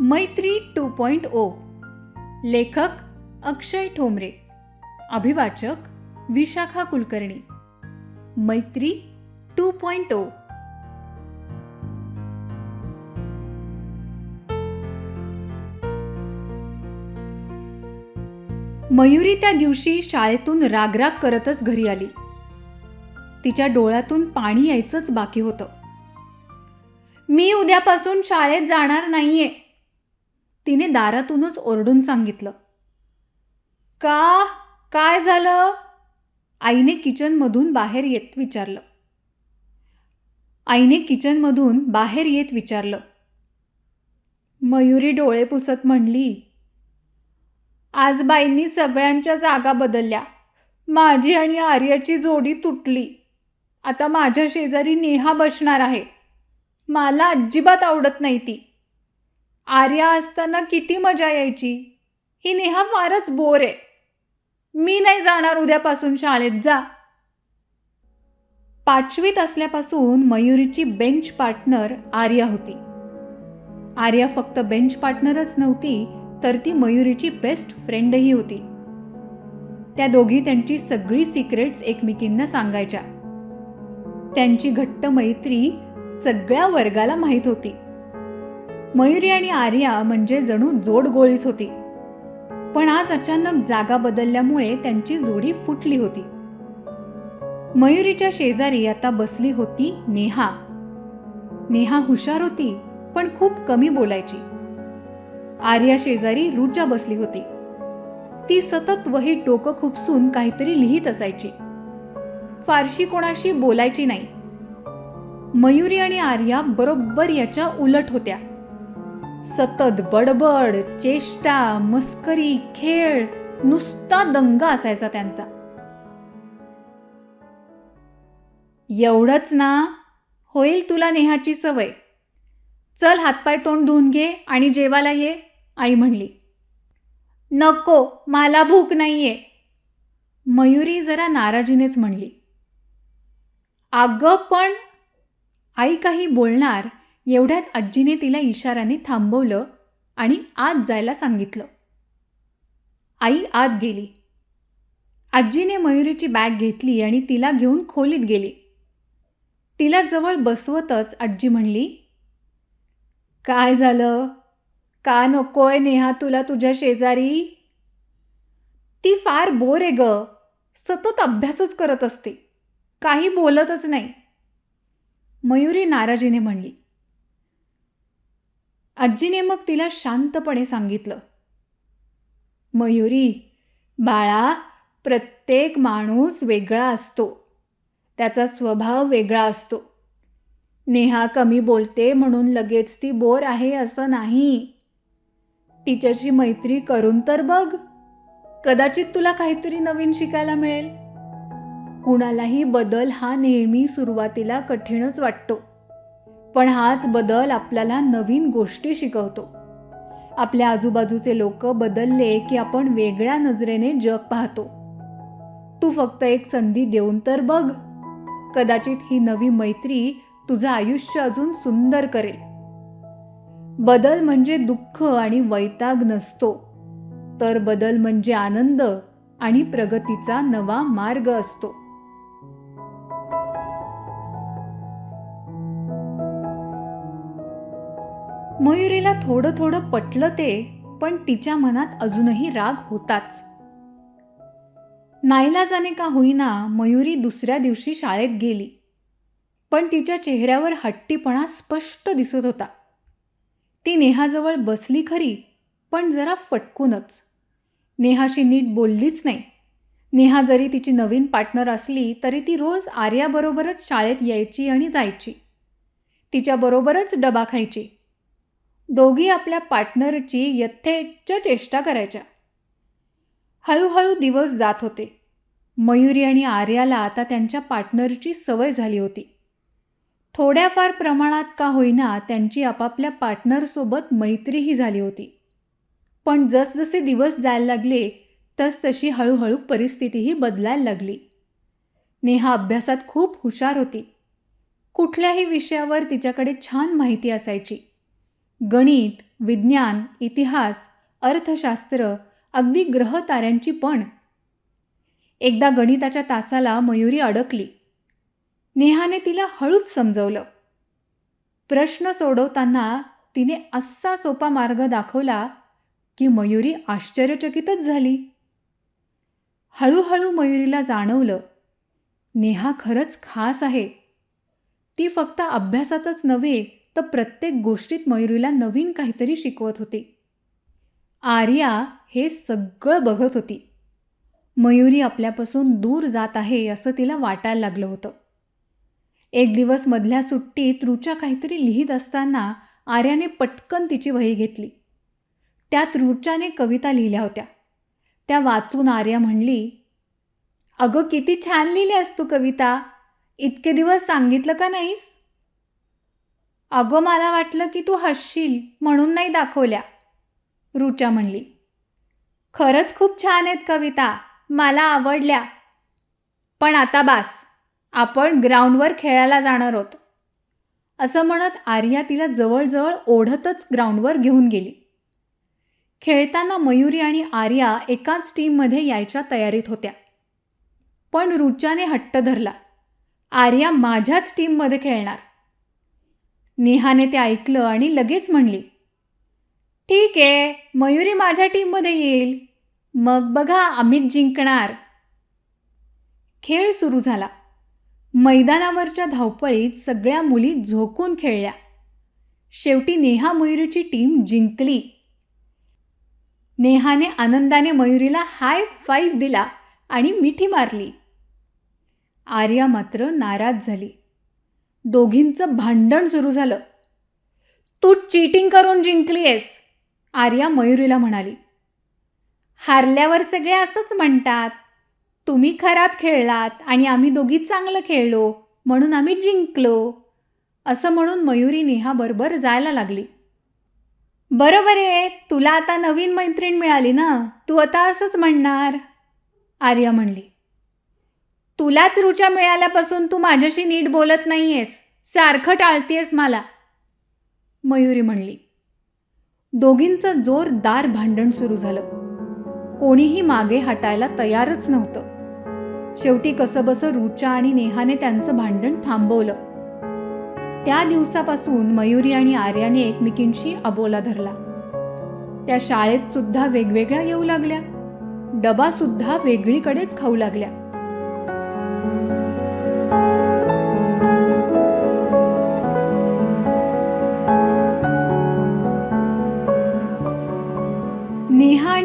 मैत्री two point O. लेखक अक्षय ठोंबरे. अभिवाचक विशाखा कुलकर्णी. मैत्री टू पॉईंट ओ. मयुरी त्या दिवशी शाळेतून रागराग करतच घरी आली. तिच्या डोळ्यातून पाणी यायचंच बाकी होतं. मी उद्यापासून शाळेत जाणार नाहीये तिने दारातूनच ओरडून सांगितलं. का? काय झालं? आईने किचनमधून बाहेर येत विचारलं. आईने किचनमधून बाहेर येत विचारलं. मयुरी डोळे पुसत म्हणली आज बाईंनी सगळ्यांच्या जागा बदलल्या. माझी आणि आर्याची जोडी तुटली. आता माझ्या शेजारी नेहा बसणार आहे. मला अजिबात आवडत नाही ती. आर्या असताना किती मजा यायची. ही नेहा फारच बोर आहे. मी नाही जाणार उद्यापासून शाळेत जा. पाचवीत असल्यापासून मयुरीची बेंच पार्टनर आर्या होती. आर्या फक्त बेंच पार्टनरच नव्हती तर ती मयुरीची बेस्ट फ्रेंडही होती. त्या दोघी त्यांची सगळी सिक्रेट्स एकमेकींना सांगायच्या. त्यांची घट्ट मैत्री सगळ्या वर्गाला माहीत होती. मयुरी आणि आर्या म्हणजे जणू जोडगोळीच होती. पण आज अचानक जागा बदलल्यामुळे त्यांची जोडी फुटली होती. मयुरीच्या शेजारी आता बसली होती नेहा. नेहा हुशार होती पण खूप कमी बोलायची. आर्या शेजारी रुचा बसली होती. ती सतत वही डोकं खुपसून काहीतरी लिहित असायची. फारशी कोणाशी बोलायची नाही. मयुरी आणि आर्या बरोबर याच्या उलट होत्या. सतत बडबड चेष्टा मस्करी खेळ नुसता दंगा असायचा त्यांचा. एवढंच ना? होईल तुला नेहाची सवय. चल हातपाय तोंड धुवून घे आणि जेवायला ये आई म्हणली. नको मला भूक नाहीये. मयुरी जरा नाराजीनेच म्हणली. अगं पण आई काही बोलणार एवढ्यात आजीने तिला इशाराने थांबवलं आणि आत जायला सांगितलं. आई आत गेली. आजीने मयुरीची बॅग घेतली आणि तिला घेऊन खोलीत गेली. तिला जवळ बसवतच आजी म्हणली काय झालं? का नकोय नेहा तुला तुझ्या शेजारी? ती फार बोर आहे ग. सतत अभ्यासच करत असते. काही बोलतच नाही. मयुरी नाराजीने म्हणली. आजीने मग तिला शांतपणे सांगितलं. मयुरी बाळा प्रत्येक माणूस वेगळा असतो. त्याचा स्वभाव वेगळा असतो. नेहा कमी बोलते म्हणून लगेच ती बोर आहे असं नाही. तिच्याशी मैत्री करून तर बघ. कदाचित तुला काहीतरी नवीन शिकायला मिळेल. कुणालाही बदल हा नेहमी सुरुवातीला कठीणच वाटतो. पण हाच बदल आपल्याला नवीन गोष्टी शिकवतो. आपल्या आजूबाजूचे लोक बदलले की आपण वेगळ्या नजरेने जग पाहतो. तू फक्त एक संधी देऊन तर बघ. कदाचित ही नवी मैत्री तुझं आयुष्य अजून सुंदर करेल. बदल म्हणजे दुःख आणि वैताग नसतो. तर बदल म्हणजे आनंद आणि प्रगतीचा नवा मार्ग असतो. मयुरीला थोडं थोडं पटलं ते पण तिच्या मनात अजूनही राग होताच. नाईलाजाने का होईना मयुरी दुसऱ्या दिवशी शाळेत गेली. पण तिच्या चेहऱ्यावर हट्टीपणा स्पष्ट दिसत होता. ती नेहाजवळ बसली खरी पण जरा फटकूनच. नेहाशी नीट बोललीच नाही. नेहा जरी तिची नवीन पार्टनर असली तरी ती रोज आर्याबरोबरच शाळेत यायची आणि जायची. तिच्याबरोबरच डबा खायची. दोघी आपल्या पार्टनरची यथेच्छ चेष्टा करायच्या. हळूहळू दिवस जात होते. मयुरी आणि आर्याला आता त्यांच्या पार्टनरची सवय झाली होती. थोड्याफार प्रमाणात का होईना त्यांची आपापल्या पार्टनरसोबत मैत्रीही झाली होती. पण जसजसे दिवस जायला लागले तसतशी हळूहळू परिस्थितीही बदलायला लागली. नेहा अभ्यासात खूप हुशार होती. कुठल्याही विषयावर तिच्याकडे छान माहिती असायची. गणित विज्ञान इतिहास अर्थशास्त्र अगदी ग्रहताऱ्यांची पण. एकदा गणिताच्या तासाला मयुरी अडकली. नेहाने तिला हळूच समजवलं. प्रश्न सोडवताना तिने असा सोपा मार्ग दाखवला की मयुरी आश्चर्यचकितच झाली. हळूहळू मयुरीला जाणवलं नेहा खरंच खास आहे. ती फक्त अभ्यासातच नव्हे तर प्रत्येक गोष्टीत मयुरीला नवीन काहीतरी शिकवत होती. आर्या हे सगळं बघत होती. मयुरी आपल्यापासून दूर जात आहे असं तिला वाटायला लागलं होतं. एक दिवस मधल्या सुट्टीत रुचा काहीतरी लिहित असताना आर्याने पटकन तिची वही घेतली. त्यात रुचाने कविता लिहिल्या होत्या. त्या वाचून आर्या म्हणली अगं किती छान लिहिल्यास तू कविता. इतके दिवस सांगितलं का नाहीस? अगं मला वाटलं की तू हसशील म्हणून नाही दाखवल्या. रुचा म्हणली. खरंच खूप छान आहेत कविता मला आवडल्या. पण आता बास आपण ग्राउंडवर खेळायला जाणार आहोत. असं म्हणत आर्या तिला जवळजवळ ओढतच ग्राउंडवर घेऊन गेली. खेळताना मयुरी आणि आर्या एकाच टीममध्ये यायच्या तयारीत होत्या. पण रुचाने हट्ट धरला. आर्या माझ्याच टीममध्ये खेळणार. नेहाने ते ऐकलं आणि लगेच म्हणली ठीक आहे मयुरी माझ्या टीममध्ये येईल. मग बघा अमित जिंकणार. खेळ सुरू झाला. मैदानावरच्या धावपळीत सगळ्या मुली झोकून खेळल्या. शेवटी नेहा मयुरीची टीम जिंकली. नेहाने आनंदाने मयुरीला हाय फाईव्ह दिला आणि मिठी मारली. आर्या मात्र नाराज झाली. दोघींचं भांडण सुरू झालं. तू चीटिंग करून जिंकली आहेस आर्या मयुरीला म्हणाली. हारल्यावर सगळे असंच म्हणतात तुम्ही खराब खेळलात आणि आम्ही दोघी चांगलं खेळलो म्हणून आम्ही जिंकलो असं म्हणून मयुरी नेहाबरोबर जायला लागली. बरोबर आहे तुला आता नवीन मैत्रीण मिळाली ना तू आता असंच म्हणणार आर्या म्हणली. तुलाच रुचा मिळाल्यापासून तू माझ्याशी नीट बोलत नाही आहेस सारखं टाळतीयस मला. मयुरी म्हणली दोघींचं जोरदार भांडण सुरू झालं. कोणीही मागे हटायला तयारच नव्हतं. शेवटी कसंबसं रुचा आणि नेहाने त्यांचं भांडण थांबवलं. त्या दिवसापासून मयुरी आणि आर्याने एकमेकींशी अबोला धरला. त्या शाळेत सुद्धा वेगवेगळ्या येऊ लागल्या. डबा सुद्धा वेगळीकडेच खाऊ लागल्या.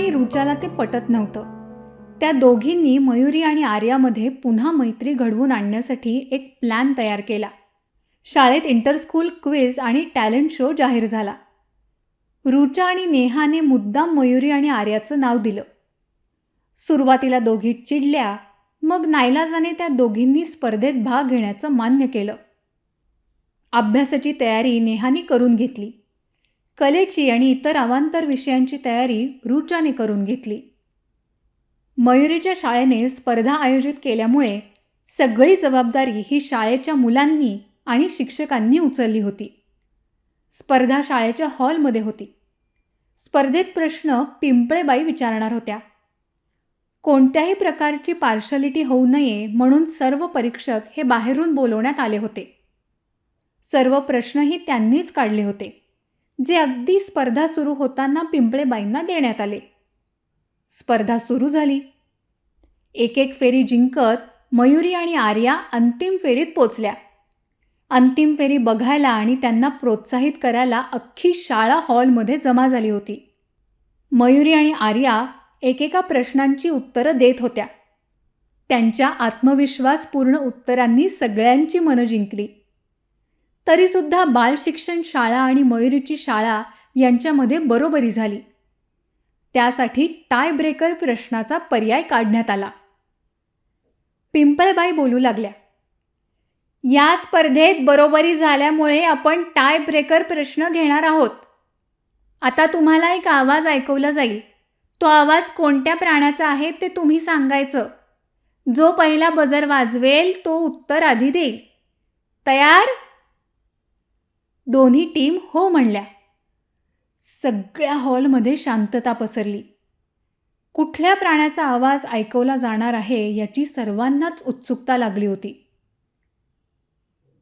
आणि रुचाला ते पटत नव्हतं. त्या दोघींनी मयुरी आणि आर्यामध्ये पुन्हा मैत्री घडवून आणण्यासाठी एक प्लॅन तयार केला. शाळेत इंटरस्कूल क्विज आणि टॅलेंट शो जाहीर झाला. रुचा आणि नेहाने मुद्दाम मयुरी आणि आर्याचं नाव दिलं. सुरुवातीला दोघी चिडल्या मग नाईलाजाने त्या दोघींनी स्पर्धेत भाग घेण्याचं मान्य केलं. अभ्यासाची तयारी नेहाने करून घेतली. कलेची आणि इतर अवांतर विषयांची तयारी रुचाने करून घेतली. मयुरीच्या शाळेने स्पर्धा आयोजित केल्यामुळे सगळी जबाबदारी ही शाळेच्या मुलांनी आणि शिक्षकांनी उचलली होती. स्पर्धा शाळेच्या हॉलमध्ये होती. स्पर्धेत प्रश्न पिंपळेबाई विचारणार होत्या. कोणत्याही प्रकारची पार्शलिटी होऊ नये म्हणून सर्व परीक्षक हे बाहेरून बोलवण्यात आले होते. सर्व प्रश्नही त्यांनीच काढले होते. जे अगदी स्पर्धा सुरू होताना पिंपळेबाईंना देण्यात आले. स्पर्धा सुरू झाली. एक एक फेरी जिंकत मयुरी आणि आर्या अंतिम फेरीत पोचल्या. अंतिम फेरी बघायला आणि त्यांना प्रोत्साहित करायला अख्खी शाळा हॉलमध्ये जमा झाली होती. मयुरी आणि आर्या एकेका प्रश्नांची उत्तरं देत होत्या. त्यांच्या आत्मविश्वासपूर्ण उत्तरांनी सगळ्यांची मनं जिंकली. तरीसुद्धा बालशिक्षण शाळा आणि मयुरीची शाळा यांच्यामध्ये बरोबरी झाली. त्यासाठी टाय ब्रेकर प्रश्नाचा पर्याय काढण्यात आला. पिंपळबाई बोलू लागल्या या स्पर्धेत बरोबरी झाल्यामुळे आपण टाय ब्रेकर प्रश्न घेणार आहोत. आता तुम्हाला एक आवाज ऐकवला जाईल. तो आवाज कोणत्या प्राण्याचा आहे ते तुम्ही सांगायचं. जो पहिला बजर वाजवेल तो उत्तर आधी देईल. तयार? दोन्ही टीम हो म्हणल्या. सगळ्या हॉलमध्ये शांतता पसरली. कुठल्या प्राण्याचा आवाज ऐकवला जाणार आहे याची सर्वांनाच उत्सुकता लागली होती.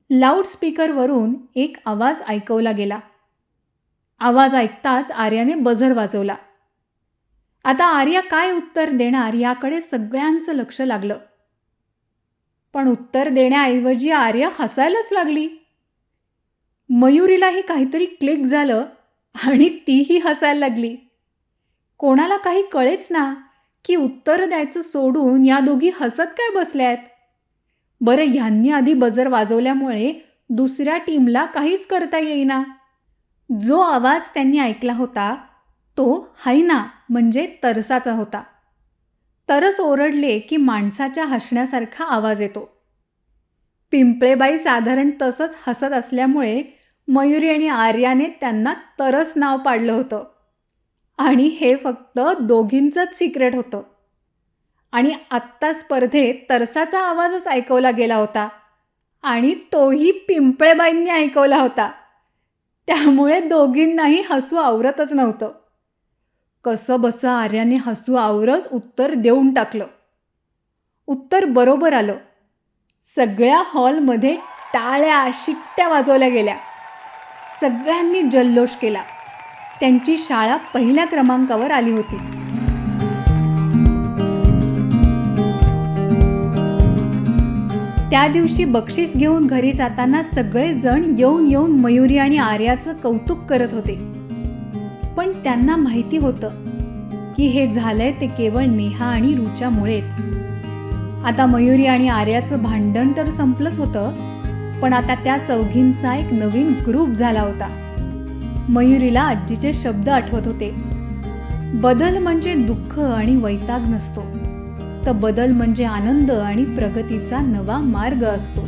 लाऊडस्पीकरवरून एक आवाज ऐकवला गेला. आवाज ऐकताच आर्याने बझर वाजवला. आता आर्या काय उत्तर देणार याकडे सगळ्यांचं लक्ष लागलं. पण उत्तर देण्याऐवजी आर्या हसायलाच लागली. मयुरीलाही काहीतरी क्लिक झालं आणि तीही हसायला लागली. कोणाला काही कळेच ना की उत्तर द्यायचं सोडून या दोघी हसत काय बसल्यात? बरं ह्यांनी आधी बजर वाजवल्यामुळे दुसऱ्या टीमला काहीच करता येईना. जो आवाज त्यांनी ऐकला होता तो हैना म्हणजे तरसाचा होता. तरस ओरडले की माणसाच्या हसण्यासारखा आवाज येतो. पिंपळेबाई साधारण तसंच हसत असल्यामुळे मयुरी आणि आर्याने त्यांना तरस नाव पाडलं होतं. आणि हे फक्त दोघींचंच सिक्रेट होतं. आणि आत्ता स्पर्धेत तरसाचा आवाजच ऐकवला गेला होता. आणि तोही पिंपळेबाईंनी ऐकवला होता. त्यामुळे दोघींनाही हसू आवरतच नव्हतं. कसं बसं आर्याने हसू आवरत उत्तर देऊन टाकलं. उत्तर बरोबर आलं. सगळ्या हॉलमध्ये टाळ्या शिट्ट्या वाजवल्या गेल्या. सगळ्यांनी जल्लोष केला. त्यांची शाळा पहिल्या क्रमांकावर आली होती. त्या दिवशी बक्षीस घेऊन घरी जाताना सगळेजण येऊन येऊन मयुरी आणि आर्याचं कौतुक करत होते. पण त्यांना माहिती होतं की हे झालंय ते केवळ नेहा आणि रुच्यामुळेच. आता मयुरी आणि आर्याचं भांडण तर संपलंच होतं पण आता त्या चौघींचा एक नवीन ग्रुप झाला होता. मयुरीला आजीचे शब्द आठवत होते. बदल म्हणजे दुःख आणि वैताग नसतो. तर बदल म्हणजे आनंद आणि प्रगतीचा नवा मार्ग असतो.